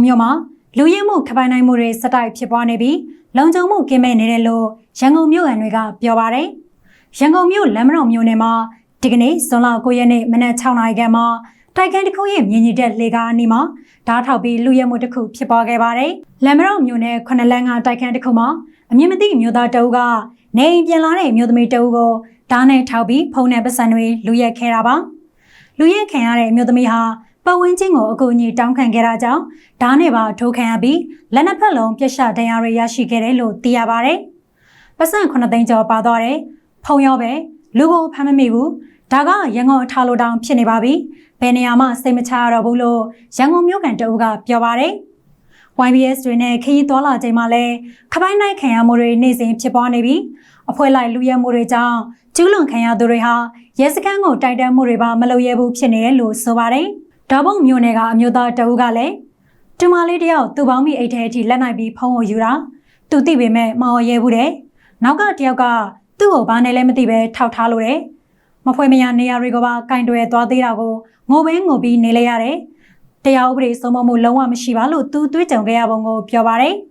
ကုန်မြို့မှာလူရဲမှုခပိုင်းနိုင်မှုတွေစတိုက်ဖြစ်ပွားနေပြီးလုံခြုံမှုကင်းမဲ့နေတယ်လို့ရန်ကုန်မြို့ခံတွေကပြောပါတယ်။ရန်ကုန်မြို့လမ်းမတော်မြို့နယ်မှာဒီကနေ့ဇွန်လ9ရက်နေ့မနက်6နာရီခန့်မှာတိုက်ခန်းတစ်ခုရဲ့မြင်ကြီးတဲ့လေကားအနီးမှာဓာတ်ထောက်ပြီးလူရဲမှုတစ်ခုဖြစ်ပွားခဲ့ပါတယ်။လမ်းမတော်မြို့နယ်ခုနှစ်လမ်းကတိုက်ခန်းတစ်ခုမှာအမြင့်မသိမျိုးသားတအုပ်ကနေအိမ်ပြန်လာတဲ့မျိုးသမီးတအုပ်ကိုဓာတ်နဲ့ထောက်ပြီးဖုန်းနဲ့ပတ်စံတွေလူရက်ခဲ့တာပါ။လူရက်ခံရတဲ့အမျိုးသမီးဟာ ပတ်ဝန်းကျင်ကိုအကူအညီတောင်းခံခဲ့တာကြောင့်ဓာတ်နဲ့ပါထိုးခံရပြီးလက်နှစ်ဖက်လုံးပြက်ရှဒဏ်ရာတွေရရှိခဲ့တယ်လို့သိရပါတယ်။ပတ်စံ9သိန်းကျော်ပါသွားတယ်။ဖုံရောပဲလူကိုဖမ်းမမိဘူး။ဒါကရန်ကုန်အထားလိုတောင်ဖြစ်နေပါပြီ။ဘယ်နေရာမှစိတ်မချရတော့ဘူးလို့ရန်ကုန်မြို့ကန်တအုပ်ကပြောပါတယ်။ YBS တွေနဲ့ခရီးသွားလာချိန်မှာလည်းခပိုင်းနိုင်ခံရမှုတွေနေ့စဉ်ဖြစ်ပွားနေပြီးအဖွဲ့လိုက်လူရဲမှုတွေကြောင့်ကျူးလွန်ခံရသူတွေဟာရဲစခန်းကိုတိုက်တန်းမှုတွေပါမလုပ်ရဘူးဖြစ်နေတယ်လို့ဆိုပါတယ်။ ဓာတ်ပုံမျိုးနယ်ကအမျိုးသားတအုပ်ကလည်းတူမလေးတယောက်သူ့ပေါင်းမိအိတ်ထဲအထိလက်နိုင်ပြီးဖုံးကိုယူတာသူသိပေမဲ့မအောင်ရဲဘူးတဲ့။နောက်ကတယောက်ကသူ့ကိုဘာနဲ့လဲမသိပဲထောက်ထားလို့တဲ့။မဖွဲမရနေရာတွေကပါကင်တွယ်သွားသေးတာကိုငိုဘင်းငိုပြီးနေလဲရတယ်။တရားဥပဒေစိုးမိုးမှုလုံးဝမရှိပါလို့သူတွေးကြုံခဲ့ရပုံကိုပြောပါတယ်။